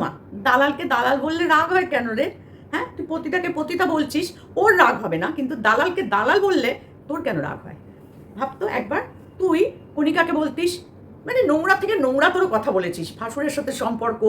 মা দালালকে দালাল বললে রাগ হয় কেন রে? হ্যাঁ তুই পতিতাকে পতিতা বলছিস, ওর রাগ হবে না, কিন্তু দালালকে দালাল বললে তোর কেন রাগ হয়? ভাবতো একবার, তুই কণিকাকে বলতিস মানে নোংরা থেকে নোংরা তোরও কথা বলেছিস, ভাসুরের সাথে সম্পর্ক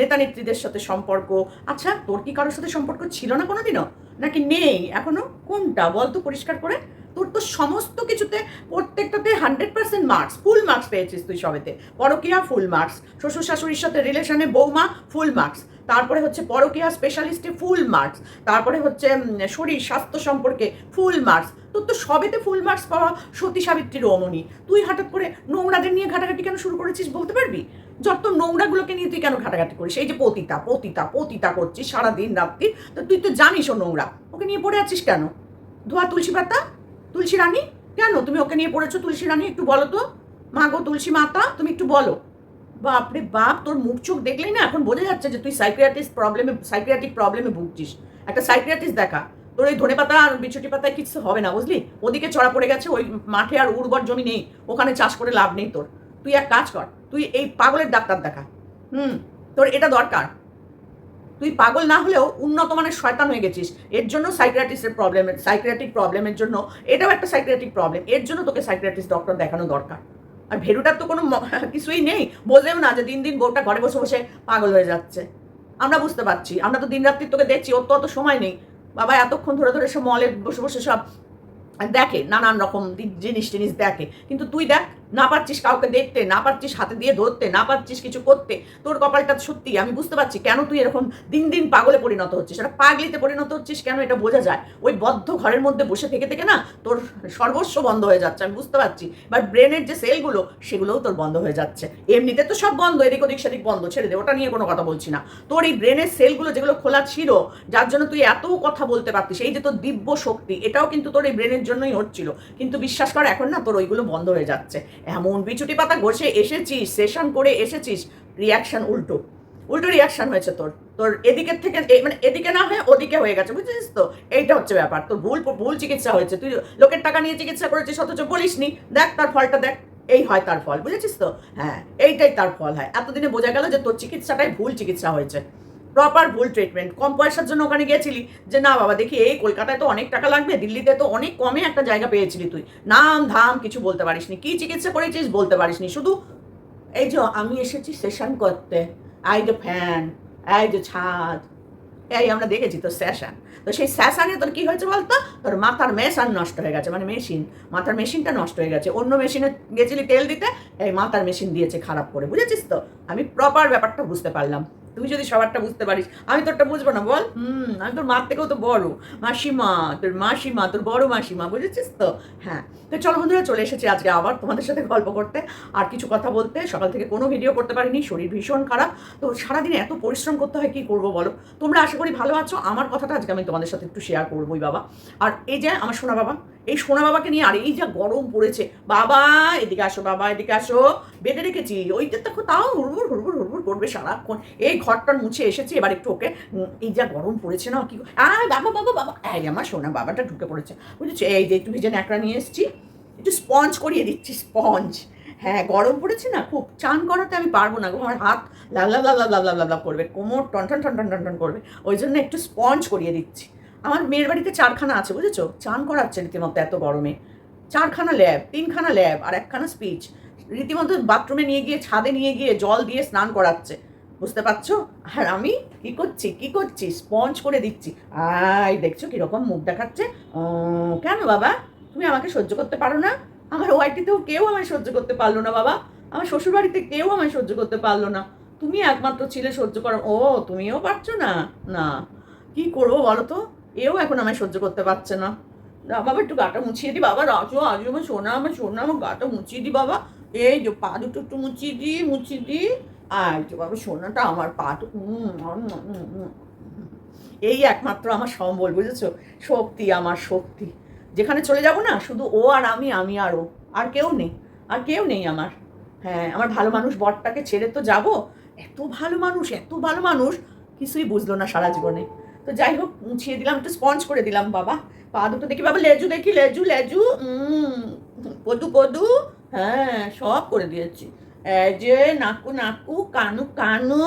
নেতা নেত্রীদের সাথে সম্পর্ক। আচ্ছা তোর কি কারোর সাথে সম্পর্ক ছিল না কোনোদিনও? নাকি নেই? এখনও? কোনটা? বল তো পরিষ্কার করে। তোর তো সমস্ত কিছুতে প্রত্যেকটাতে hundred percent marks full marks পেয়েছিস তুই সবেতে। পরকিয়া ফুল মার্কস শ্বশুর শাশুড়ির সাথে রিলেশনে বৌমা ফুল মার্কস তারপরে হচ্ছে পরকিয়া স্পেশালিস্টে ফুল মার্কস তারপরে হচ্ছে শরীর স্বাস্থ্য সম্পর্কে ফুল মার্কস তোর তো সবেতে ফুল মার্কস পাওয়া সতী সাবিত্রীর অমনি তুই হঠাৎ করে নোংরাদের নিয়ে ঘাটাঘাটি কেন শুরু করেছিস বলতে পারবি? যত নোংরাগুলোকে নিয়ে তুই কেন ঘাটাঘাটি করিস? এই যে পতিতা পতিতা পতিতা করছিস সারাদিন রাত্রি। তো তুই তো জানিস ও নোংরা। ওকে নিয়ে পড়ে আছিস কেন? ধোয়া, তুলসী পাতা? তুলসী রানী? কেন? তুমি ওকে নিয়ে পড়েছো তুলসী রানী? একটু বলো তো। মা গো, তুলসী মাতা, তুমি একটু বলো। বাপরে বাপ, তোর মুখ চোখ দেখলেই না এখন বোঝা যাচ্ছে যে তুই সাইক্রিয়াটিস্ট প্রবলেমে সাইক্রিয়াটিক প্রবলেমে ভুগছিস। একটা সাইক্রিয়াটিস্ট দেখা, তোর ওই ধনে পাতা আর বিছুটি পাতায় কিছু হবে না, বুঝলি? ওদিকে চড়া পড়ে গেছে, ওই মাঠে আর উর্বর জমি নেই, ওখানে চাষ করে লাভ নেই তোর। তুই এক কাজ কর, তুই এই পাগলের ডাক্তার দেখা। হুম, তোর এটা দরকার। তুই পাগল না হলেও উন্নত মানের শয়তান হয়ে গেছিস। এর জন্য সাইক্রাটিসের প্রবলেম সাইক্রিয়াটিক প্রবলেমের জন্য এটাও একটা সাইক্রিয়াটিক প্রবলেম এর জন্য তোকে সাইক্রিয়াটিস্ট ডক্টর দেখানো দরকার। আর ভেরুটার তো কোনো কিছুই নেই। বোঝেও না যে দিন দিন বউটা ঘরে বসে বসে পাগল হয়ে যাচ্ছে। আমরা বুঝতে পারছি। আমরা তো দিন রাত্রি তোকে দেখছি, ওর তো অত সময় নেই। বাবা, এতক্ষণ ধরে ধরে সব মলে বসে বসে সব দেখে, নানান রকম জিনিস টিনিস দেখে। কিন্তু তুই দেখ না পারছিস কাউকে দেখতে, না পারছিস হাতে দিয়ে ধরতে, না পারছিস কিছু করতে, তোর কপালটা সত্যি, আমি বুঝতে পারছি কেন তুই এরকম দিন দিন পাগলে পরিণত হচ্ছিস। এটা পাগলিতে পরিণত হচ্ছিস কেন এটা বোঝা যায়? ওই বদ্ধ ঘরের মধ্যে বসে থেকে থেকে না তোর সর্বস্ব বন্ধ হয়ে যাচ্ছে, আমি বুঝতে পারছি। বাট ব্রেনের যে সেলগুলো, সেগুলোও তোর বন্ধ হয়ে যাচ্ছে। এমনিতে তো সব বন্ধ, এদিক ওদিক সেদিক বন্ধ, ছেড়ে দে, ওটা নিয়ে কোনো কথা বলছি না। তোর এই ব্রেনের সেলগুলো যেগুলো খোলা ছিল, যার জন্য তুই এত কথা বলতে পারতিস, এই যে তোর দিব্য শক্তি, এটাও কিন্তু তোর এই ব্রেনের জন্যই হচ্ছিল। কিন্তু বিশ্বাস কর, এখন না তোর ওইগুলো বন্ধ হয়ে যাচ্ছে। এমন বিচুটি পাতা ঘষে এসেছিস সেশন করে এসেছিস। রিয়াকশন উল্টো। উল্টো রিয়াকশন হয়েছে তোর। তোর এদিকের থেকে মানে এদিকে না হয়ে ওদিকে হয়ে গেছে, বুঝেছিস তো? এইটা হচ্ছে ব্যাপার। তোর ভুল ভুল চিকিৎসা হয়েছে। তুই লোকের টাকা নিয়ে চিকিৎসা করেছিস, অথচ বলিসনি। দেখ তার ফলটা, দেখ। এই হয় তার ফল, বুঝেছিস তো? হ্যাঁ এইটাই তার ফল হয়। এতদিনে বোঝা গেল যে তোর চিকিৎসাটাই ভুল চিকিৎসা হয়েছে। প্রপার ভুল ট্রিটমেন্ট কম পয়সার জন্য ওখানে গিয়েছিলি যে, না বাবা, দেখি এই কলকাতায় তো অনেক টাকা লাগবে, দিল্লিতে তো অনেক কমে একটা জায়গা পেয়েছিলি তুই। নাম, ধাম, কিছু বলতে পারিসনি। কি চিকিৎসা করেছিস বলতে পারিসনি। শুধু এই যে, আমি এসেছি সেশন করতে। আই যে ফ্যান আই যে ছাদ, এই আমরা দেখেছি তো সেশন তো সেই স্যাসানে তোর কী হয়েছে বলতো? তোর মাথার মেশান নষ্ট হয়ে গেছে। মানে মেশিন মাথার মেশিনটা নষ্ট হয়ে গেছে। অন্য মেশিনে গেছিলি তেল দিতে, এই মাথার মেশিন দিয়েছে খারাপ করে। বুঝেছিস তো? আমি প্রপার ব্যাপারটা বুঝতে পারলাম। তুই যদি সবারটা বুঝতে পারিস আমি তোরটা বুঝব না বল। হুম। আমি তোর মার থেকেও তো বড়। মাসিমা তোর মাসিমা তোর বড় মাসিমা বুঝেছিস তো? হ্যাঁ। তো চলো বন্ধুরা চলে এসেছি আজকে আবার তোমাদের সাথে গল্প করতে। আর কিছু কথা বলতে। সকাল থেকে কোনো ভিডিও করতে পারিনি শরীর ভীষণ খারাপ। তো সারাদিন এত পরিশ্রম করতে হয় কি করব বলো? তোমরা আশা করি ভালো আছো। আমার কথাটা আজকে আমি তোমাদের সাথে একটু শেয়ার করবোই বাবা। আর এই যে আমার সোনা বাবা এই সোনা বাবাকে নিয়ে আর এই যা গরম পড়েছে বাবা এদিকে আসো বাবা এদিকে আসো। বেঁধে রেখেছি ওই দেখো তাও হুড়বুড় হুড়বুড় হুড়বুড় করবে সারাক্ষণ। এই ঘরটার মুছে এসেছি, এবার একটু ওকে এই যা গরম পড়েছে না, কি আয় বাবা বাবা বাবা। এই আমার সোনা বাবাটা ঢুকে পড়েছে। বুঝেছ? এই যে একটু ভিজে ন্যাকড়া নিয়ে এসেছি। একটু স্পঞ্জ করিয়ে দিচ্ছি, স্পঞ্জ। হ্যাঁ গরম পড়েছে না? খুব চান করাতে আমি পারব না আমার হাত লাল লাল লাল লাল লাল লাল লাল করবে, কোমর টন টন টন টন টন করবে। ওই জন্য একটু স্পঞ্জ করিয়ে দিচ্ছি। আমার মেয়ের বাড়িতে চারখানা আছে, বুঝেছ? চান করাচ্ছে রীতিমতো এত গরমে। চারখানা ল্যাব, তিনখানা ল্যাব আর একখানা স্পিচ। রীতিমতো বাথরুমে নিয়ে গিয়ে ছাদে নিয়ে গিয়ে জল দিয়ে স্নান করাচ্ছে। বুঝতে পারছ? আর আমি কি করছি কি করছি? স্পঞ্জ করে দিচ্ছি। আই দেখছ কীরকম মুখ দেখাচ্ছে? কেন বাবা? তুমি আমাকে সহ্য করতে পারো না? আমার ওয়াইটিতেও কেউ আমায় সহ্য করতে পারল না বাবা। আমার শ্বশুর বাড়িতে কেউ আমায় সহ্য করতে পারল না। তুমি একমাত্র ছিলে সহ্য করো ও তুমিও পারছ না? না। কি করব বলো তো? এও এখন আমায় সহ্য করতে পারছে না। না, বাবা একটু গাটা মুছিয়ে দি। বাবা রাজু আজু আমার সোনা আমার সোনা আমার গাটা মুছিয়ে দি বাবা। এই যে পা দুটো একটু মুছিয়ে দি মুছিয়ে দি আর যে বাবা, সোনাটা আমার পা তো। এই একমাত্র আমার সম্বল, বুঝেছ? শক্তি, আমার শক্তি। যেখানে চলে যাব না, শুধু ও আর আমি আমি আর ও। আর কেউ নেই, আর কেউ নেই আমার। হ্যাঁ আমার ভালো মানুষ বরটাকে ছেড়ে তো যাব। এত ভালো মানুষ, এত ভালো মানুষ, কিছুই বুঝলো না সারা জীবনে। তো যাই হোক, মুছিয়ে দিলাম, একটু স্পঞ্জ করে দিলাম, বাবা। পা দুটো দেখি, বাবা, লেজু দেখি, লেজু লেজু কদু কদু হ্যাঁ সব করে দিয়েছি। যে নাকু নাকু, কানু কানু,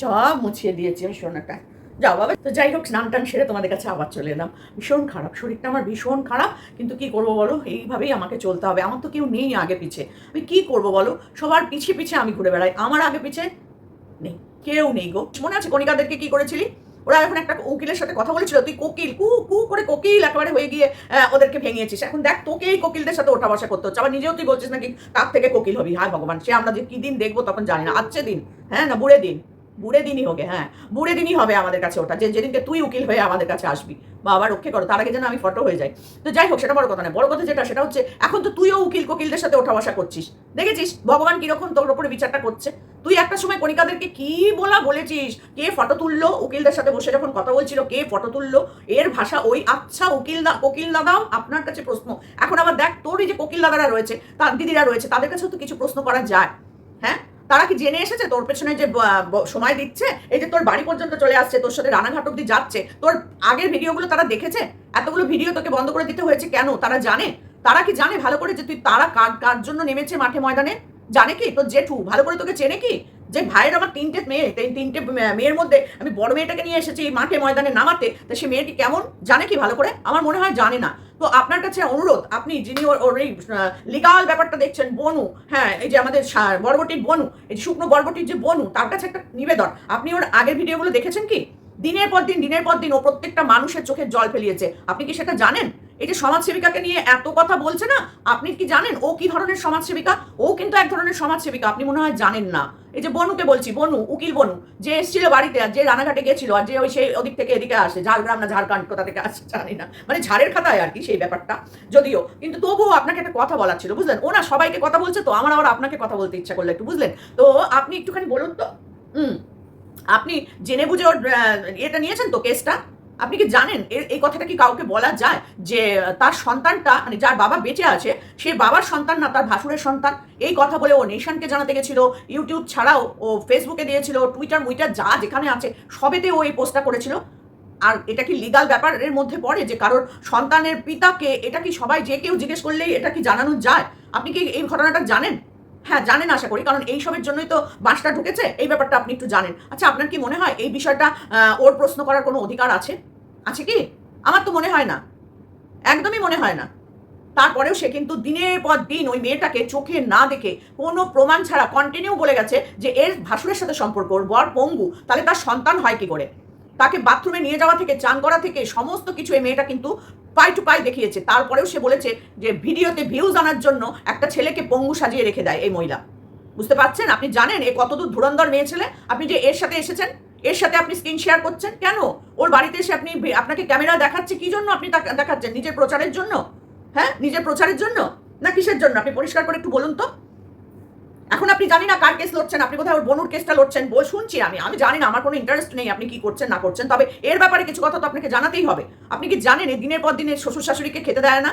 সব মুছিয়ে দিয়েছি আমি সোনাটা। যাও বাবা, তো যাই হোক, স্নান টান সেরে তোমাদের কাছে আবার চলে এলাম। ভীষণ খারাপ, শরীরটা আমার ভীষণ খারাপ, কিন্তু কি করব বলো? এইভাবেই আমাকে চলতে হবে। আমার তো কেউ নেই আগে পিছে। আমি কি করব বলো? সবার পিছে পিছে আমি ঘুরে বেড়াই। আমার আগে পিছে নেই, কেউ নেই গো। মনে আছে কণিকাদেরকে কি করেছিলি? ওরা এখন একটা উকিলের সাথে কথা বলেছিল, তুই কোকিল, কু কু করে কোকিল একেবারে হয়ে গিয়ে ওদেরকে ভেঙিয়েছিস। এখন দেখ তোকে এই কোকিলদের সাথে ওঠা বসা করতে হচ্ছে। আবার নিজেও তুই বলছিস নাকি, তার থেকে কোকিল হবি। হায় ভগবান, সে আমরা যে কি দিন দেখব তখন জানি না। আজকে দিন হ্যাঁ না, বুড়ে দিন। বুড়ে দিনই হবে হ্যাঁ। বুড়ে দিনই হবে আমাদের কাছে ওটা, যে যেদিনকে তুই উকিল হয়ে আমাদের কাছে আসবি। বাবা, রক্ষে করো, তার আগে যেন আমি ফটো হয়ে যাই। তো যাই হোক, সেটা বড় কথা না বড় কথা যেটা, সেটা হচ্ছে, এখন তো তুইও উকিল, কোকিলদের সাথে ওঠা বসা করছিস। দেখেছিস? ভগবান কীরকম তোর উপরে বিচারটা করছে? তুই একটা সময় কণিকাদেরকে কি বলা বলেছিস? কে ফটো তুললো? উকিলদের সাথে বসে যখন কথা বলছিল, কে ফটো তুললো? এর ভাষা ওই আচ্ছা উকিল দা, কোকিল দাদাও, আপনার কাছে প্রশ্ন। এখন আবার দেখ, তোর এই যে কোকিল দাদারা রয়েছে, তার দিদিরা রয়েছে, তাদের কাছেও তো কিছু প্রশ্ন করা যায়। হ্যাঁ? তারা কি জেনে এসেছে? তোর পেছনে যে সময় দিচ্ছে, এই যে তোর বাড়ি পর্যন্ত চলে আসছে, তোর সাথে রানাঘাট অব্দি যাচ্ছে, তোর আগের ভিডিওগুলো তারা দেখেছে? এতগুলো ভিডিও তোকে বন্ধ করে দিতে হয়েছে কেন? তারা জানে? তারা কি জানে ভালো করে যে তুই তারা কার কার জন্য নেমেছে মাঠে ময়দানে? জানে কি? তোর জেঠু, ভালো করে তোকে চেনে কি? যে ভাইয়ের আমার তিনটে মেয়ে তিনটে মেয়ের মধ্যে আমি বড় মেয়েটাকে নিয়ে এসেছি মাঠে ময়দানে নামাতে, তো সে মেয়েটি কেমন? জানে কি ভালো করে? আমার মনে হয় জানে না। তো আপনার কাছে অনুরোধ, আপনি যিনি ওর এই লিগাল ব্যাপারটা দেখছেন, বনু হ্যাঁ এই যে আমাদের বরবটির বনু, এই শুকনো বরবটির যে বনু, তার কাছে একটা নিবেদন। আপনি ওর আগের ভিডিওগুলো দেখেছেন কি? দিনের পর দিন, দিনের পর দিন ও প্রত্যেকটা মানুষের চোখে জল ফেলিয়েছে। আপনি কি সেটা জানেন? এই যে সমাজসেবিকাকে নিয়ে এত কথা বলছে না, আপনি কি জানেন ও কি ধরনের সমাজসেবিকা? ও কিন্তু এক ধরনের সমাজসেবিকা, আপনি মনে হয় জানেন না। এই যে বনুকে বলছি, বনু, উকিল বনু, যে এসেছিল বাড়িতে আর যে রানাঘাটে গেছিল আর যে ওই সেই ওদিক থেকে এদিকে আসে, ঝাড়গ্রাম না ঝাড়খণ্ড কোথা থেকে আসছে জানি না। মানে ঝাড়ের খাতায় আর কি সেই ব্যাপারটা, যদিও। কিন্তু তবুও আপনাকে একটা কথা বলার ছিল, বুঝলেন? ও না সবাইকে কথা বলছে তো, আমার আবার আপনাকে কথা বলতে ইচ্ছা করল একটু, বুঝলেন? তো আপনি একটুখানি বলুন তো। হুম, আপনি জেনে বুঝে ওর এটা নিয়েছেন তো কেসটা? আপনি কি জানেন? এই কথাটা কি কাউকে বলা যায় যে, তার সন্তানটা মানে যার বাবা বেঁচে আছে, সে বাবার সন্তান না, তার ভাসুরের সন্তান? এই কথা বলে ও নেশনকে জানাতে গেছিল ইউটিউব ছাড়াও ও ফেসবুকে দিয়েছিল টুইটার মুইটার যা যেখানে আছে, সবেতে ও এই পোস্টটা করেছিল। আর এটা কি লিগাল ব্যাপারের মধ্যে পড়ে যে, কারোর সন্তানের পিতাকে, এটা কি সবাই যে কেউ জিজ্ঞেস করলেই এটা কি জানানো যায়? আপনি কি এই ঘটনাটা জানেন? হ্যাঁ জানেন আশা করি। কারণ এই সবের জন্যই তো বাসটা ঢুকেছে। এই ব্যাপারটা আপনি একটু জানেন। আচ্ছা আপনার কি মনে হয় এই বিষয়টা ওর প্রশ্ন করার কোনো অধিকার আছে? আছে কি? আমার তো মনে হয় না। একদমই মনে হয় না। তারপরেও সে কিন্তু দিনের পর দিন ওই মেয়েটাকে চোখে না দেখে কোনো প্রমাণ ছাড়া কন্টিনিউ বলে গেছে যে এর ভাসুরের সাথে সম্পর্ক, ওর বর পঙ্গু, তাহলে তার সন্তান হয় কি করে? তাকে বাথরুমে নিয়ে যাওয়া থেকে, চান করা থেকে, সমস্ত কিছু এই মেয়েটা কিন্তু পাই টু পাই দেখিয়েছে। তারপরেও সে বলেছে যে, ভিডিওতে ভিউজ আনার জন্য একটা ছেলেকে পঙ্গু সাজিয়ে রেখে দেয় এই মহিলা। বুঝতে পারছেন? আপনি জানেন এ কতদূর ধুরন্ধর মেয়ে ছেলে? আপনি যে এর সাথে এসেছেন, এর সাথে আপনি স্ক্রিন শেয়ার করছেন কেন? ওর বাড়িতে এসে আপনি আপনাকে ক্যামেরা দেখাচ্ছে কি জন্য আপনি দেখাচ্ছেন? নিজের প্রচারের জন্য? হ্যাঁ? নিজের প্রচারের জন্য? না কিসের জন্য? আপনি পরিষ্কার করে একটু বলুন তো। এখন আপনি জানি না কার কেস লড়ছেন, আপনি কোথায় ওর বনুর কেসটা লড়ছেন, বল, শুনছি আমি আমি জানি না, আমার কোনো ইন্টারেস্ট নেই আপনি কি করছেন, না করছেন, তবে এর ব্যাপারে কিছু কথা তো আপনাকে জানাতেই হবে। আপনি কি জানেন দিনের পর দিনে শ্বশুর শাশুড়িকে খেতে দেয় না?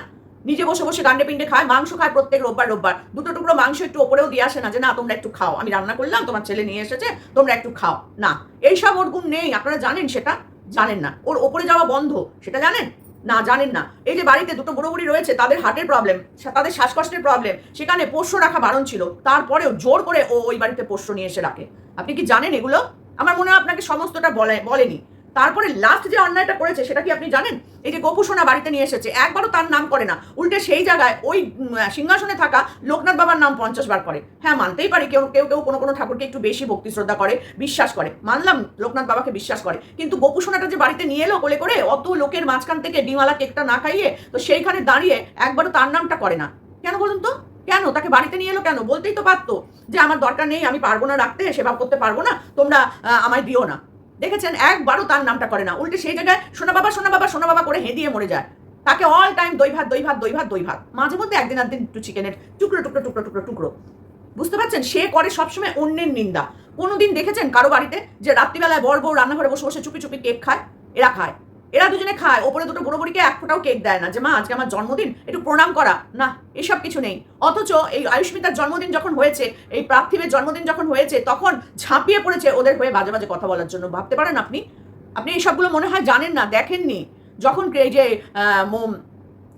নিজে বসে বসে গান্ডে পিন্ডে খায়, মাংস খায় প্রত্যেক রোববার রোববার। দুটো টুকরো মাংস একটু ওপরেও দিয়ে আসে না, যে না, তোমরা একটু খাও, আমি রান্না করলাম, তোমার ছেলে নিয়ে এসেছে, তোমরা একটু খাও। না, এইসব ওর গুণ নেই, আপনারা জানেন সেটা? জানেন না। ওর ওপরে যাওয়া বন্ধ, সেটা জানেন? না, জানেন না। এই যে বাড়িতে দুটো বুড়ো বুড়ি রয়েছে, তাদের হার্টের প্রবলেম তাদের শ্বাসকষ্টের প্রবলেম সেখানে পোষ্য রাখা বারণ ছিল, তারপরেও জোর করে ও ওই বাড়িতে পোষ্য নিয়ে এসে রাখে। আপনি কি জানেন এগুলো? আমার মনে হয় আপনাকে সমস্তটা বলে, বলেনি। তারপরে লাস্ট যে অন্যায়টা করেছে, সেটা কি আপনি জানেন? এই যে গোপুসোনা বাড়িতে নিয়ে এসেছে, একবারও তার নাম করে না। উল্টে সেই জায়গায় ওই সিংহাসনে থাকা লোকনাথ বাবার নাম পঞ্চাশ বার করে। হ্যাঁ মানতেই পারি কেউ কেউ কেউ কোনো কোনো ঠাকুরকে একটু বেশি ভক্তি শ্রদ্ধা করে, বিশ্বাস করে। মানলাম লোকনাথ বাবাকে বিশ্বাস করে। কিন্তু গোপুসোনাটা যে বাড়িতে নিয়ে এলো কোলে করে, অত লোকের মাঝখান থেকে ডিমালা কেকটা না খাইয়ে, তো সেইখানে দাঁড়িয়ে একবারও তার নামটা করে না। কেন বলুন তো? কেন? তাকে বাড়িতে নিয়ে এলো কেন? বলতেই তো পারতো যে আমার দরকার নেই, আমি পারব না রাখতে, সেবা করতে পারব না, তোমরা আমায় দিও না। দেখেছেন? একবারও তার নামটা করে না। উল্টে সেই জায়গায় সোনা বাবা সোনা বাবা সোনা বাবা করে হেঁদিয়ে মরে যায়। তাকে অল টাইম দই ভাত দই ভাত দই ভাত দই ভাত মাঝে মধ্যে একদিন একদিন একটু চিকেনের টুকরো টুকরো টুকরো টুকরো টুকরো। বুঝতে পারছেন? সে করে সবসময় অন্যের নিন্দা। কোনোদিন দেখেছেন কারও বাড়িতে যে রাত্রিবেলায় বড় বউ রান্নাঘরে বসে বসে চুপি চুপি কেক খায়? এরা খায়। এরা দুজনে খায়, ওপরে দুটো বুড়ো বুড়িকে এক ফোঁটাও কেক দেয় না। যে মা, আজকে আমার জন্মদিন, একটু প্রণাম করা। না, এসব কিছু নেই। অথচ এই আয়ুষ্মিতার জন্মদিন যখন হয়েছে, এই পার্থিবের জন্মদিন যখন হয়েছে, তখন ঝাঁপিয়ে পড়েছে ওদের হয়ে বাজে বাজে কথা বলার জন্য। ভাবতে পারেন আপনি? আপনি এইসবগুলো মনে হয় জানেন না, দেখেননি? যখন এই যে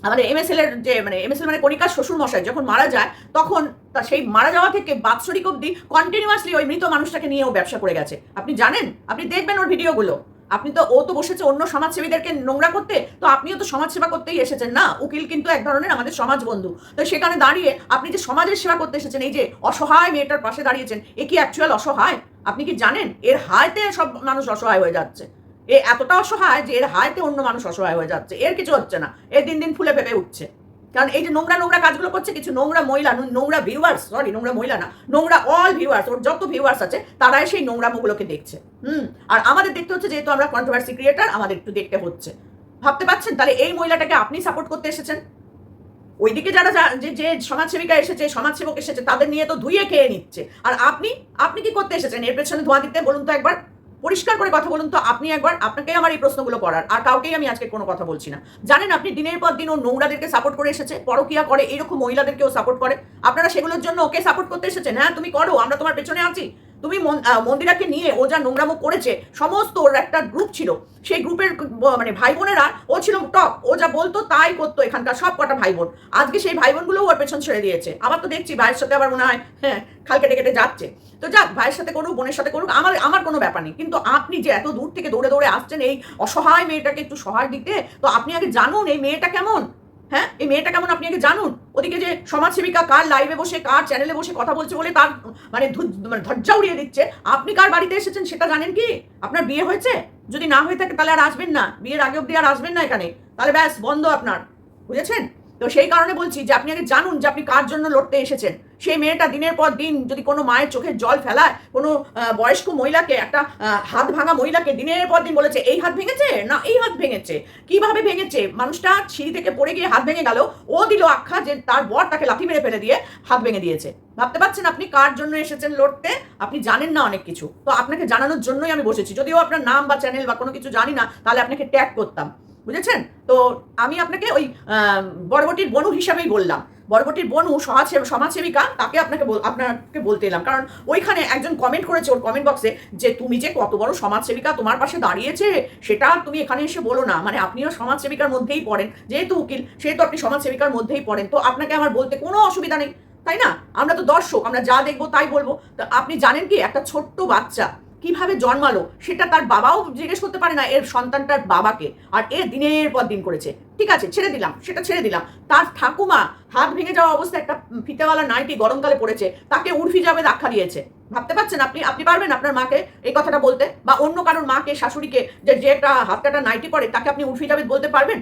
আমাদের এমএসএল এর যে মানে এমএসএল মানে কণিকার শ্বশুর মশাই যখন মারা যায়, তখন তা সেই মারা যাওয়া থেকে বাৎসরিক অব্দি কন্টিনিউয়াসলি ওই মৃত মানুষটাকে নিয়ে ও ব্যবসা করে গেছে। আপনি জানেন? আপনি দেখবেন ওর ভিডিওগুলো আপনি তো ও তো বসেছে অন্য সমাজসেবীদেরকে নোংরা করতে, তো আপনিও তো সমাজ সেবা করতেই এসেছেন। না, উকিল কিন্তু এক ধরনের আমাদের সমাজ বন্ধু। তো সেখানে দাঁড়িয়ে আপনি যে সমাজের সেবা করতে এসেছেন, এই যে অসহায় মেয়েটার পাশে দাঁড়িয়েছেন, এ কি অ্যাকচুয়াল অসহায়? আপনি কি জানেন? এর হায়তে সব মানুষ অসহায় হয়ে যাচ্ছে। এ এতটা অসহায় যে এর হায়তে অন্য মানুষ অসহায় হয়ে যাচ্ছে। এর কিছু হচ্ছে না। এর দিন দিন ফুলে পেপে উঠছে। কারণ এই যে নোংরা নোংরা কাজগুলো করছে কিছু নোংরা মহিলা নোংরা ভিউয়ার্স সরি নোংরা মহিলা না, নোংরা অল ভিউয়ার্স ওর যত ভিউয়ার্স আছে, তারাই সেই নোংরা নোংরামোগুলোকে দেখছে। হুম? আর আমাদের দেখতে হচ্ছে যেহেতু আমরা কন্ট্রোভার্সি ক্রিয়েটার আমাদের একটু দেখতে হচ্ছে। ভাবতে পারছেন? তাহলে এই মহিলাটাকে আপনি সাপোর্ট করতে এসেছেন? ওইদিকে যারা যে যে সমাজসেবিকা এসেছে, সমাজসেবক এসেছে, তাদের নিয়ে তো ধুয়ে খেয়ে নিচ্ছে। আর আপনি আপনি কি করতে এসেছেন? এর পেছনে ধোঁয়া দিতে বলুন তো একবার। পরিষ্কার করে কথা বলুন তো, আপনি একবার আপনাকেই আমার এই প্রশ্নগুলো করার, আর কাউকেই আমি আজকে কোনো কথা বলছি না। জানেন আপনি দিনের পর দিন ও নোংরাদেরকে সাপোর্ট করে এসেছে, পরকিয়া করে, এরকম মহিলাদেরকেও সাপোর্ট করে। আপনারা সেগুলোর জন্য ওকে সাপোর্ট করতে এসেছেন হ্যাঁ তুমি করো, আমরা তোমার পেছনে আছি। তুমি মন- মন্দিরাকে নিয়ে ও যা নোংরামো করেছে, সমস্ত ওর একটা গ্রুপ ছিল। সেই গ্রুপের মানে ভাই বোনেরা, ও ছিল টপ ও যা বলতো তাই করতো এখানকার সব কটা ভাই বোন। আজকে সেই ভাই বোনগুলো ওর পেছন ছেড়ে দিয়েছে। আবার তো দেখছি ভাইয়ের সাথে আবার মনে হয় হ্যাঁ খাল কেটে কেটে যাচ্ছে। তো যাক, ভাইয়ের সাথে করুক, বোনের সাথে করুক, আমার আমার কোনো ব্যাপার নেই। কিন্তু আপনি যে এত দূর থেকে দৌড়ে দৌড়ে আসছেন এই অসহায় মেয়েটাকে একটু সহায় দিতে, তো আপনি আগে জানুন এই মেয়েটা কেমন। হ্যাঁ এই মেয়েটা কেমন আপনি আগে জানুন? ওদিকে যে সমাজসেবিকা কার লাইভে বসে, কার চ্যানেলে বসে কথা বলছে বলে তার মানে মানে ধজ্জা উড়িয়ে দিচ্ছে। আপনি কার বাড়িতে এসেছেন সেটা জানেন কি? আপনার বিয়ে হয়েছে? যদি না হয়ে থাকে তাহলে আর আসবেন না। বিয়ের আগে অব্দি আর আসবেন না এখানে। তাহলে ব্যাস, বন্ধ আপনার। বুঝেছেন? তো সেই কারণে বলছি যে আপনি আগে জানুন যে আপনি কার জন্য লড়তে এসেছেন। সেই মেয়েটা দিনের পর দিন যদি কোনো মায়ের চোখের জল ফেলায় কোনো বয়স্ক মহিলাকে একটা হাত ভাঙা মহিলাকে দিনের পর দিন বলেছে এই হাত ভেঙেছে? না এই হাত ভেঙেছে। কীভাবে ভেঙেছে? মানুষটা সিঁড়ি থেকে পড়ে গিয়ে হাত ভেঙে গেল। ও দিল আখ্যা যে তার বর তাকে লাথি মেরে ফেলে দিয়ে হাত ভেঙে দিয়েছে। ভাবতে পারছেন আপনি কার জন্য এসেছেন লড়তে? আপনি জানেন না অনেক কিছু। তো আপনাকে জানানোর জন্যই আমি বসেছি। যদিও আপনার নাম বা চ্যানেল বা কোনো কিছু জানি না তাহলে আপনাকে ট্যাগ করতাম। বুঝেছেন? তো আমি আপনাকে ওই আহ, বরবটির বনু হিসাবেই বললাম। বরবটির বনু সমাজ সমাজসেবিকা, তাকে আপনাকে আপনাকে বলতে এলাম। কারণ ওইখানে একজন কমেন্ট করেছে ওর কমেন্ট বক্সে যে, তুমি যে কত বড় সমাজসেবিকা তোমার পাশে দাঁড়িয়েছে, সেটা তুমি এখানে এসে বলো না। মানে আপনিও সমাজসেবিকার মধ্যেই পড়েন। যেহেতু উকিল, সেহেতু আপনি সমাজসেবিকার মধ্যেই পড়েন। তো আপনাকে আমার বলতে কোনো অসুবিধা নেই, তাই না? আমরা তো দর্শক, আমরা যা দেখব তাই বলব। তো আপনি জানেন কি? একটা ছোট্ট বাচ্চা কীভাবে জন্মালো, সেটা তার বাবাও জিজ্ঞেস করতে পারে না, এর সন্তানটার বাবাকে। আর এ দিনের পর দিন করেছে। ঠিক আছে, ছেড়ে দিলাম, সেটা ছেড়ে দিলাম। তার ঠাকুমা হাত ভেঙে যাওয়া অবস্থায় একটা ফিতেওয়ালা নাইটি গরমকালে পড়েছে, তাকে উর্ফি যাবে আখ্যা দিয়েছে। ভাবতে পারছেন আপনি? আপনি পারবেন আপনার মাকে এই কথাটা বলতে? বা অন্য কারোর মাকে, শাশুড়িকে, যে একটা হাত কাটা নাইটি পরে, তাকে আপনি উর্ফি যাবে বলতে পারবেন?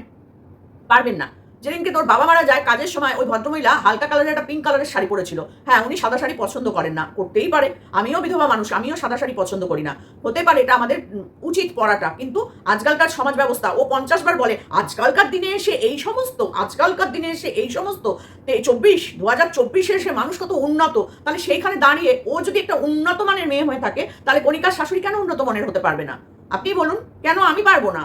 পারবেন না। যেদিনকে তোর বাবা মারা যায়, কাজের সময় ওই ভদ্রমহিলা হালকা কালারের একটা পিঙ্ক কালারের শাড়ি পরেছিল। হ্যাঁ উনি সাদা শাড়ি পছন্দ করেন না, করতেই পারে। আমিও বিধবা মানুষ, আমিও সাদা শাড়ি পছন্দ করি না। হতে পারে এটা আমাদের উচিত পড়াটা কিন্তু আজকালকার সমাজ ব্যবস্থা, ও পঞ্চাশ বার বলে, আজকালকার দিনে এসে এই সমস্ত, আজকালকার দিনে এসে এই সমস্ত চব্বিশ দু হাজার চব্বিশে এসে মানুষ কত উন্নত, তাহলে সেইখানে দাঁড়িয়ে ও যদি একটা উন্নত মানের মেয়ে হয়ে থাকে, তাহলে কণিকার শাশুড়ি কেন উন্নত মানের হতে পারবে না? আপনি বলুন, কেন আমি পারব না?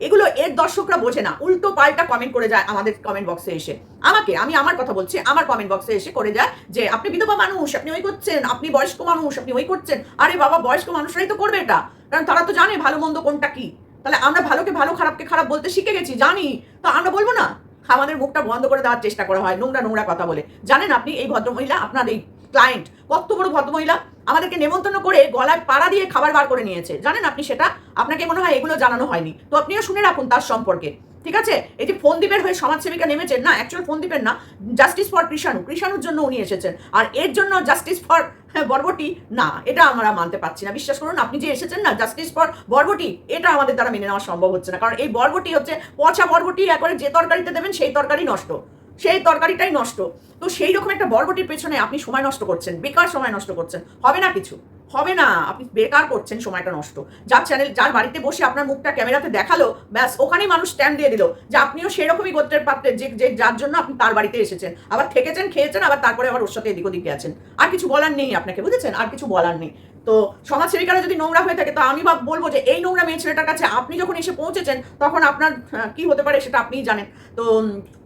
এগুলো এর দর্শকরা বোঝে না। উল্টো পাল্টা কমেন্ট করে যায় আমাদের কমেন্ট বক্সে এসে। আমাকে, আমি আমার কথা বলছি, আমার কমেন্ট বক্সে এসে করে যায় যে, আপনি বিধবা মানুষ, আপনি ওই করছেন, আপনি বয়স্ক মানুষ, আপনি ওই করছেন। আরে বাবা, বয়স্ক মানুষরাই তো করবে এটা। কারণ তারা তো জানে ভালো মন্দ কোনটা কি। তাহলে আমরা ভালোকে ভালো, খারাপকে খারাপ বলতে শিখে গেছি, জানি। তো আমরা বলব না। আমাদের মুখটা বন্ধ করে দেওয়ার চেষ্টা করা হয়, নোংরা নোংরা কথা বলে। জানেন আপনি এই ভদ্রমহিলা, আপনার এই ক্লায়েন্ট কত বড় ভদ্রমহিলা। আমাদেরকে নেমন্তন্ন করে গলায় পাড়া দিয়ে খাবার বার করে নিয়েছে। জানেন আপনি সেটা? আপনাকে মনে হয় এগুলো জানানো হয়নি। তো আপনিও শুনে রাখুন তার সম্পর্কে। ঠিক আছে? এই যে ফোনদ্বীপের হয়ে সমাজসেবিকা নেমেছেন, না অ্যাকচুয়াল ফোনদ্বীপের না জাস্টিস ফর কৃষাণু। কৃষাণুর জন্য উনি এসেছেন। আর এর জন্য জাস্টিস ফর বর্বটি? না, এটা আমরা মানতে পারছি না। বিশ্বাস করুন, আপনি যে এসেছেন না জাস্টিস ফর বরবটি, এটা আমাদের দ্বারা মেনে নেওয়া সম্ভব হচ্ছে না। কারণ এই বরবটি হচ্ছে পচা বর্বটি, একবারে যে তরকারিতে দেবেন সেই তরকারি নষ্ট। সেই তরকারিটাই নষ্ট। তো সেই রকম একটা বরবটির পেছনে আপনি সময় নষ্ট করছেন, বেকার সময় নষ্ট করছেন, হবে না কিছু? হবে না। আপনি বেকার করছেন, সময়টা নষ্ট। যার চ্যানেল যার বাড়িতে বসে আপনার মুখটা ক্যামেরাতে দেখাল, ব্যাস, ওখানেই মানুষ স্ট্যান্ড দিয়ে দিল যে আপনিও সেরকমই গোত্রের পাত্রে যে যে, যার জন্য আপনি তার বাড়িতে এসেছেন। আবার থেকেছেন, খেয়েছেন, আবার তারপরে আবার ওর সাথে এদিক ওদিক গেছেন। আর কিছু বলার নেই আপনাকে, বুঝেছেন? আর কিছু বলার নেই। তো সমাজ সমাজসেবিকারা যদি নোংরা হয়ে থাকে, তো আমি ভাব, বলব যে এই নোংরা মেয়ে ছেলেটার কাছে আপনি যখন এসে পৌঁছেছেন, তখন আপনার কি হতে পারে সেটা আপনিই জানেন। তো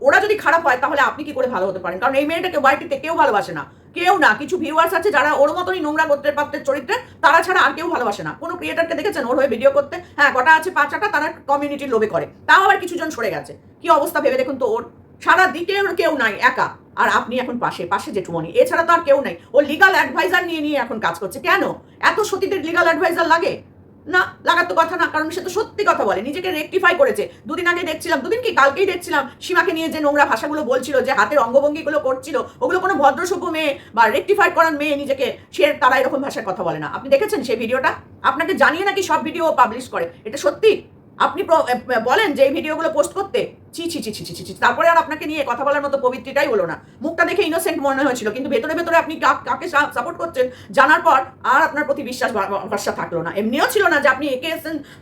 ওরা যদি খারাপ হয়, তাহলে আপনি কি করে ভালো হতে পারেন? কারণ এই মেয়েটাকে বাড়িতে কেউ ভালোবাসে না। কেউ না, কিছু ভিউয়ার্স আছে যারা ওর মতনই নোংরা করতে পাত্রের চরিত্রে, তারা ছাড়া আর কেউ ভালোবাসে না। কোনো ক্রিয়েটারকে দেখেছেন ওর হয়ে ভিডিও করতে? হ্যাঁ কটা আছে? পাঁচাটা তারা কমিউনিটির লোভে করে। তাও আবার কিছুজন সরে গেছে। কি অবস্থা ভেবে দেখুন তো ওর? সারা দিকে কেউ নাই, একা। আর আপনি এখন পাশে পাশে জেঠুমনি এছাড়া তো আর কেউ নাই। ও লিগাল অ্যাডভাইজার নিয়ে নিয়ে এখন কাজ করছে। কেন? এত সতীদের লিগাল অ্যাডভাইজার লাগে? না, লাগার তো কথা না, কারণ সে তো সত্যি কথা বলে, নিজেকে রেক্টিফাই করেছে। দুদিন আগে দেখছিলাম, দুদিন কি কালকেই দেখছিলাম, সীমাকে নিয়ে যে নোংরা ভাষাগুলো বলছিল, যে হাতের অঙ্গভঙ্গিগুলো করছিল, ওগুলো কোনো ভদ্রসভ্য মেয়ে বা রেক্টিফাই করার মেয়ে নিজেকে সে তারা এরকম ভাষায় কথা বলে না। আপনি দেখেছেন সেই ভিডিওটা? আপনাকে জানিয়ে নাকি সব ভিডিও পাবলিশ করে? এটা সত্যি? আপনি বলেন যে এই ভিডিওগুলো পোস্ট করতে। ছি ছি ছি ছি ছি ছি। তারপরে আর আপনাকে নিয়ে কথা বলার মতো পবিত্রিটাই হলো না। মুখটা দেখে ইনোসেন্ট মনে হয়েছিল, কিন্তু ভেতরে ভেতরে আপনি কাকে সাপোর্ট করছেন জানার পর আর আপনার প্রতি বিশ্বাস ভরসা থাকল না। এমনিও ছিল না যে আপনি একে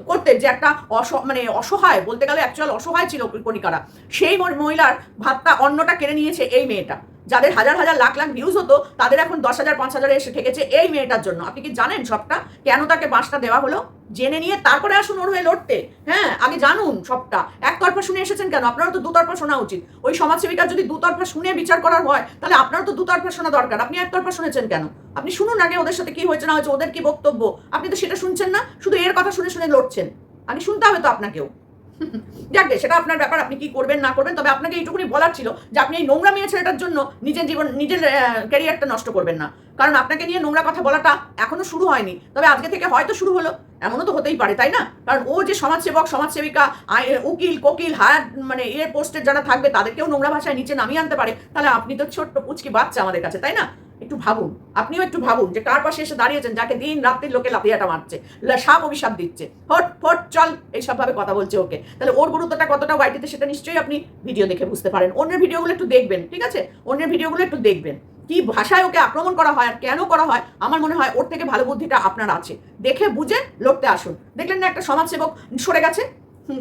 করতে, যে একটা অস মানে অসহায়, বলতে গেলে অ্যাকচুয়াল অসহায় ছিল কণিকারা। সেই মহিলার ভাতটা অন্নটা কেড়ে নিয়েছে এই মেয়েটা। যাদের হাজার হাজার লাখ লাখ ভিউজ হতো, তাদের এখন দশ হাজার পাঁচ হাজারে এসে ঠেকেছে এই মেয়েটার জন্য। আপনি কি জানেন সবটা? কেন তাকে বাঁশটা দেওয়া হলো? জেনে নিয়ে তারপরে আসুন ওর হয়ে লড়তে। হ্যাঁ আগে জানুন সবটা। একতরফা শুনে এসেছেন কেন? আপনারও তো দুতরফা শোনা উচিত। ওই সমাজসেবিকার যদি দুতরফা শুনে বিচার করার হয়, তাহলে আপনারও তো দুতরফা শোনা দরকার। আপনি একতরফা শুনেছেন কেন? আপনি শুনুন আগে ওদের সাথে কি হয়েছে, না হয়েছে, ওদের কি বক্তব্য? আপনি তো সেটা শুনছেন না, শুধু এর কথা শুনে শুনে লড়ছেন। আমি শুনতে হবে তো আপনাকেও। যাকে সেটা আপনার ব্যাপার, আপনি কি করবেন, না করবেন, তবে আপনাকে এইটুকুনি বলার ছিল যে আপনি এই নোংরা মেয়ে ছেলেটার জন্য নিজের জীবন, নিজের ক্যারিয়ারটা নষ্ট করবেন না। কারণ আপনাকে নিয়ে নোংরা কথা বলাটা এখনও শুরু হয়নি, তবে আজকে থেকে হয়তো শুরু হলো, এমনও তো হতেই পারে, তাই না? কারণ ও যে সমাজসেবক, সমাজসেবিকা উকিল, কোকিল, হায়ার মানে এ পোস্টের যারা থাকবে, তাদেরকেও নোংরা ভাষায় নিচে নামিয়ে আনতে পারে, তাহলে আপনি তো ছোট্ট পুচকি বাচ্চা আমাদের কাছে, তাই না? একটু ভাবুন, আপনিও একটু ভাবুন যে কার পাশে এসে দাঁড়িয়েছেন যাকে দিন রাত্রির লোকে লাফিয়াটা মারছে সাপ অভিশাপ দিচ্ছে। ফট ফট, চল এইসব ভাবে কথা বলছে ওকে। তাহলে ওর গুরুত্বটা কতটা ওয়াইটিতে সেটা নিশ্চয়ই আপনি ভিডিও দেখে বুঝতে পারেন। অন্যের ভিডিওগুলো একটু দেখবেন, ঠিক আছে? অন্যের ভিডিওগুলো একটু দেখবেন। কি ভাষায় ওকে আক্রমণ করা হয় আর কেন করা হয়, আমার মনে হয় ওর থেকে ভালো বুদ্ধিটা আপনার আছে। দেখে বুঝে লড়তে আসুন। দেখলেন না একটা সমাজসেবক সরে গেছে?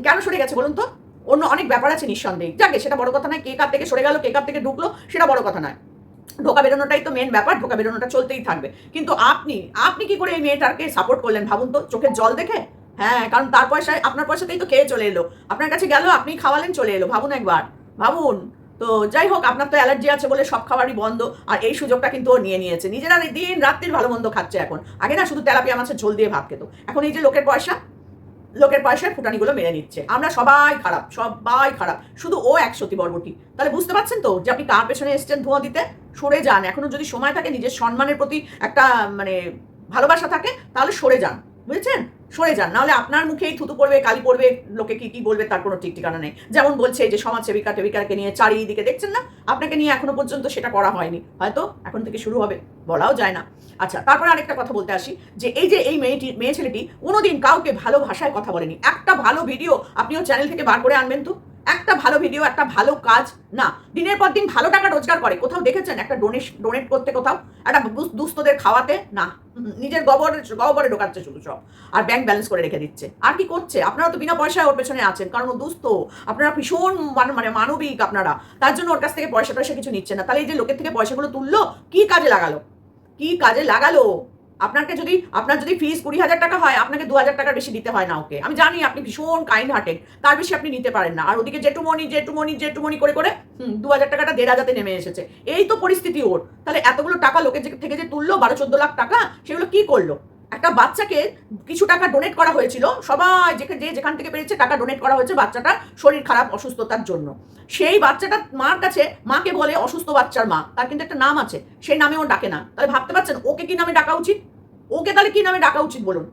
কেন সরে গেছে বলুন তো? অন্য অনেক ব্যাপার আছে নিঃসন্দেহে। যাকে, সেটা বড় কথা নয়, কে কার থেকে সরে গেল, কে কার থেকে ঢুকলো, সেটা বড় কথা নয়। ঢোকা বেরোনোটাই তো মেন ব্যাপার, ঢোকা বেরোনোটা চলতেই থাকবে। কিন্তু আপনি আপনি কি করে এই মেয়েটাকে সাপোর্ট করলেন ভাবুন তো? চোখের জল দেখে? হ্যাঁ কারণ তার পয়সায়, আপনার পয়সাতেই তো খেয়ে চলে এলো। আপনার কাছে গেল, আপনি খাওয়ালেন, চলে এলো। ভাবুন একবার, ভাবুন। তো যাই হোক, আপনার তো অ্যালার্জি আছে বলে সব খাবারই বন্ধ, আর এই সুযোগটা কিন্তু ও নিয়ে নিয়েছে। নিজেরা দিন রাত্রির ভালো মন্দ খাচ্ছে এখন। আগে না শুধু তেলাপিয়া মাছের ঝোল দিয়ে ভাত খেত। এখন এই যে লোকের পয়সা লোকের পয়সায় ফুটানিগুলো মেনে নিচ্ছে। আমরা সবাই খারাপ সবাই খারাপ। শুধু ও এক সতী বর্বটি। তাহলে বুঝতে পারছেন তো যে আপনি কার পেছনে এসছেন ধোঁয়া দিতে? সরে যান। এখনও যদি সময় থাকে নিজের সম্মানের প্রতি একটা মানে ভালোবাসা থাকে, তাহলে সরে যান। বুঝেছেন? সরে যান। নাহলে আপনার মুখেই থুতু পড়বে, কালি পড়বে, লোকে কি কি বলবে তার কোনো ঠিক ঠিকানা নেই। যেমন বলছে যে সমাজসেবিকা, টেবিকাকে নিয়ে চারিদিকে দেখছেন না? আপনাকে নিয়ে এখনও পর্যন্ত সেটা করা হয়নি। হয়তো এখন থেকে শুরু হবে, বলাও যায় না। আচ্ছা তারপরে আরেকটা কথা বলতে আসি, যে এই যে এই মেয়েটি, মেয়ে ছেলেটি কোনোদিন কাউকে ভালো ভাষায় কথা বলেনি। একটা ভালো ভিডিও আপনিও চ্যানেল থেকে বার করে আনবেন তো? একটা ভালো ভিডিও একটা ভালো কাজ, না, দিনের পর দিন ভালো টাকা রোজগার করে। কোথাও দেখেছেন একটা ডোনেশ ডোনেট করতে কোথাও? একটা দুস- দুস্থদের খাওয়াতে? না নিজের গবরে গবরে ঢোকাচ্ছে শুধু সব। আর ব্যাংক ব্যালেন্স করে রেখে দিচ্ছে। আর কি করছে? আপনারা তো বিনা পয়সায় ওর পেছনে আছেন, কারণ ও দুস্থ। আপনারা ভীষণ মান- মানে মানবিক আপনারা। তার জন্য ওর কাছ থেকে পয়সা টয়সা কিছু নিচ্ছে না। তাহলে এই যে লোকের থেকে পয়সাগুলো তুললো, কি কাজে লাগালো? কি কাজে লাগালো? আপনাকে যদি, আপনার যদি ফিজ কুড়ি হাজার টাকা হয়, আপনাকে দু হাজার টাকার বেশি দিতে হয় না ওকে। আমি জানি আপনি ভীষণ কাইন্ড হার্টেড তার বেশি আপনি নিতে পারেন না। আর ওদিকে জেটুমনি জেটুমনি জেটুমনি করে করে, হুম, দু হাজার টাকাটা দেড় হাজারতে নেমে এসেছে। এই তো পরিস্থিতি ওর। তাহলে এতগুলো টাকা লোকের থেকে যে তুললো, বারো, চোদ্দ লাখ টাকা, সেগুলো কি করল? একটা বাচ্চাকে কিছু টাকা ডোনেট করা হয়েছিল। সবাই যে যেখান থেকে পেরেছে টাকা ডোনেট করা হয়েছে বাচ্চাটা শরীর খারাপ, অসুস্থতার জন্য। সেই বাচ্চাটা মার কাছে, মাকে বলে অসুস্থ বাচ্চার মা। তার কিন্তু একটা নাম আছে, সেই নামে ও ডাকে না। তাহলে ভাবতে পারছেন, ওকে কি নামে ডাকা উচিত? ওকে তাহলে কি নামে ডাকা উচিত বলুন?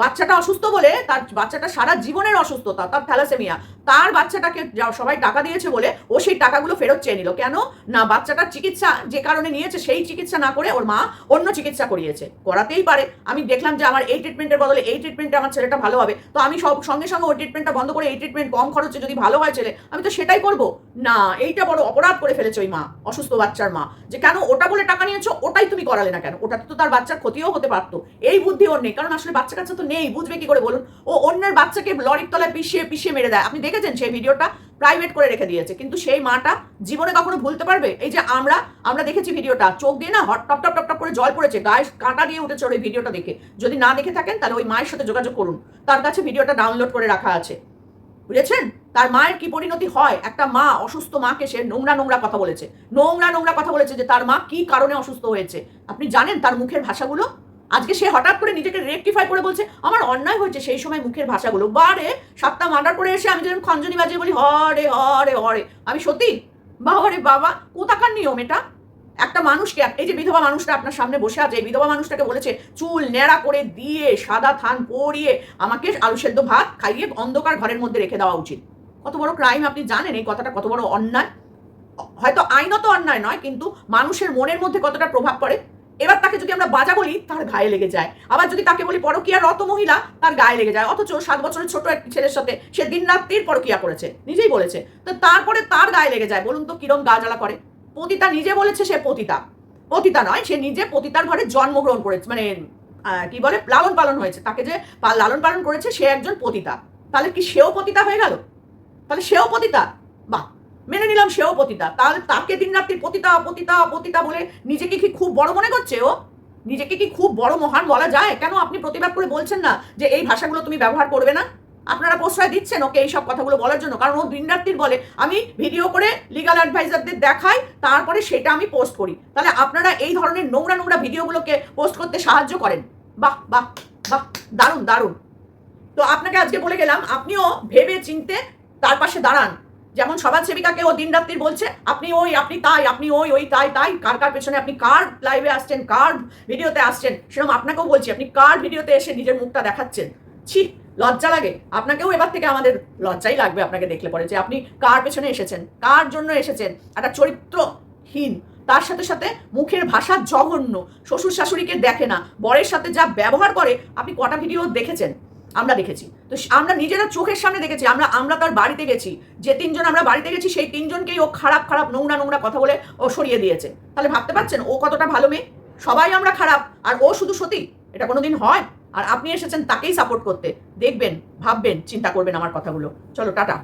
বাচ্চাটা অসুস্থ বলে তার, বাচ্চাটা সারা জীবনের অসুস্থতা, তার থ্যালাসেমিয়া। তার বাচ্চাটাকে সবাই টাকা দিয়েছে বলে ও সেই টাকাগুলো ফেরত চেয়ে নিল। কেন? না, বাচ্চাটার চিকিৎসা যে কারণে নিয়েছে সেই চিকিৎসা না করে ওর মা অন্য চিকিৎসা করিয়েছে। করাতেই পারে। আমি দেখলাম যে আমার এই ট্রিটমেন্টের বদলে এই ট্রিটমেন্টে আমার ছেলেটা ভালো হবে। তো আমি সব সঙ্গে সঙ্গে ওই ট্রিটমেন্টটা বন্ধ করে এই ট্রিটমেন্ট কম খরচে যদি ভালো হয় ছেলে, আমি তো সেটাই করব। না, এইটা বড় অপরাধ করে ফেলেছে ওই মা, অসুস্থ বাচ্চার মা। যে কেন ওটা বলে টাকা নিয়েছো, ওটাই তুমি করালে না কেন? ওটাতে তো তার বাচ্চার ক্ষতিও হতে পারতো। এই বুদ্ধি ওর নেই। কারণ আসলে বাচ্চা কাচ্চা তো নেই, বুঝবে কি করে বলুন? ও অন্যের বাচ্চাকে লরির তলায় পিষিয়ে পিষিয়ে মেরে দেয়। আপনি দেখেছেন? সেই ভিডিওটা প্রাইভেট করে রেখে দিয়েছে। কিন্তু সেই মাটা জীবনে কখনো ভুলতে পারবে? এই যে আমরা আমরা দেখেছি ভিডিওটা। চোখ দিয়ে না হট টপ টপ টপ টপ করে জল পড়েছে, গায়ে কাঁটা দিয়ে উঠেছে ওই ভিডিওটা দেখে। যদি না দেখে থাকেন, তাহলে ওই মায়ের সাথে যোগাযোগ করুন। তার কাছে ভিডিওটা ডাউনলোড করে রাখা আছে। বুঝেছেন? তার মায়ের কি পরিণতি হয়? একটা মা অসুস্থ মাকে সে নোংরা নোংরা কথা বলেছে। নোংরা নোংরা কথা বলেছে যে তার মা কি কারণে অসুস্থ হয়েছে? আপনি জানেন তার মুখের ভাষাগুলো? আজকে সে হঠাৎ করে নিজেকে রেকটিফাই করে বলছে, আমার অন্যায় হয়েছে সেই সময় মুখের ভাষাগুলো। বারে, সাতটা মার্ডার করে এসে আমি যখন খঞ্জনি বাজিয়ে বলি, হরে হরে হরে। আমি সত্যি? বাবা রে বাবা, কোথাকার নিয়ম এটা? একটা মানুষকে, এই যে বিধবা মানুষটা আপনার সামনে বসে আছে, এই বিধবা মানুষটাকে বলেছে, চুল ন্যাড়া করে দিয়ে সাদা থান পরিয়ে আমাকে আলু সেদ্ধ ভাত খাইয়ে অন্ধকার ঘরের মধ্যে রেখে দেওয়া উচিত। কত বড় ক্রাইম আপনি জানেন এই কথাটা, কত বড় অন্যায়? হয়তো আইনত অন্যায় নয়, কিন্তু মানুষের মনের মধ্যে কতটা প্রভাব পড়ে? এবার তাকে যদি আমরা বাজা বলি, তার গায়ে লেগে যায়। আবার যদি তাকে বলি পরকিয়া রত মহিলা, তার গায়ে লেগে যায়। অথচ সাত বছরের ছোট এক ছেলের সাথে সে দিন রাত্রির পরকিয়া করেছে। নিজেই বলেছে। তো তারপরে তার গায়ে লেগে যায়। বলুন তো কিরম গা জ্বালা করে। পতিতা নিজে বলেছে সে পতিতা। পতিতা নয়, সে নিজে পতিতার ঘরে জন্মগ্রহণ করেছে। মানে কি বলে? লালন পালন হয়েছে। তাকে যে লালন পালন করেছে সে একজন পতিতা। তাহলে কি সেও পতিতা হয়ে গেল? তাহলে সেও পতিতা? বাহ! মেনে নিলাম সেও পতিতা। তাহলে তাকে দিন রাত্রি পতিতা পতিতা পতিতা বলে নিজেকে কি খুব বড় মনে করছে ও? নিজেকে কি খুব বড় মহান বলা যায়? কেন আপনি প্রতিবাদ করে বলছেন না যে এই ভাষাগুলো তুমি ব্যবহার করবে না? আপনারা প্রশ্রয় দিচ্ছেন ওকে এইসব কথাগুলো বলার জন্য। কারণ ও দিন রাত্রির বলে, আমি ভিডিও করে লিগাল অ্যাডভাইজারদের দেখাই, তারপরে সেটা আমি পোস্ট করি। তাহলে আপনারা এই ধরনের নোংরা নোংরা ভিডিওগুলোকে পোস্ট করতে সাহায্য করেন। বাহ বাহ বাহ, দারুণ দারুণ। তো আপনাকে আজকে বলে গেলাম, আপনিও ভেবে চিনতে তার পাশে দাঁড়ান। যেমন সমাজ সেবিকাকে ও দিন রাত্রির বলছে, আপনি ওই, আপনি তাই, আপনি ওই ওই, তাই তাই, কার কার পেছনে আপনি কার লাইভে আসছেন, কার ভিডিওতে আসছেন, সেরকম আপনাকেও বলছি, আপনি কার ভিডিওতে এসে নিজের মুখটা দেখাচ্ছেন? ছি, লজ্জা লাগে। আপনাকেও এবার থেকে আমাদের লজ্জাই লাগবে আপনাকে দেখলে পরে যে আপনি কার পেছনে এসেছেন, কার জন্য এসেছেন? একটা চরিত্রহীন, তার সাথে সাথে মুখের ভাষা জঘন্য, শ্বশুর শাশুড়িকে দেখে না, বরের সাথে যা ব্যবহার করে, আপনি কটা ভিডিও দেখেছেন? আমরা দেখেছি। তো আমরা নিজেরা চোখের সামনে দেখেছি, আমরা আমরা তার বাড়িতে গেছি, যে তিনজন আমরা বাড়িতে গেছি, সেই তিনজনকেই ও খারাপ খারাপ, নোংরা নোংরা কথা বলে ও সরিয়ে দিয়েছে। তাহলে ভাবতে পারছেন ও কতটা ভালো মেয়ে? সবাই আমরা খারাপ, আর ও শুধু সতী, এটা কোনোদিন হয়? আর আপনি এসেছেন তাকেই সাপোর্ট করতে। দেখবেন, ভাববেন, চিন্তা করবেন আমার কথাগুলো। চলো, টাটা।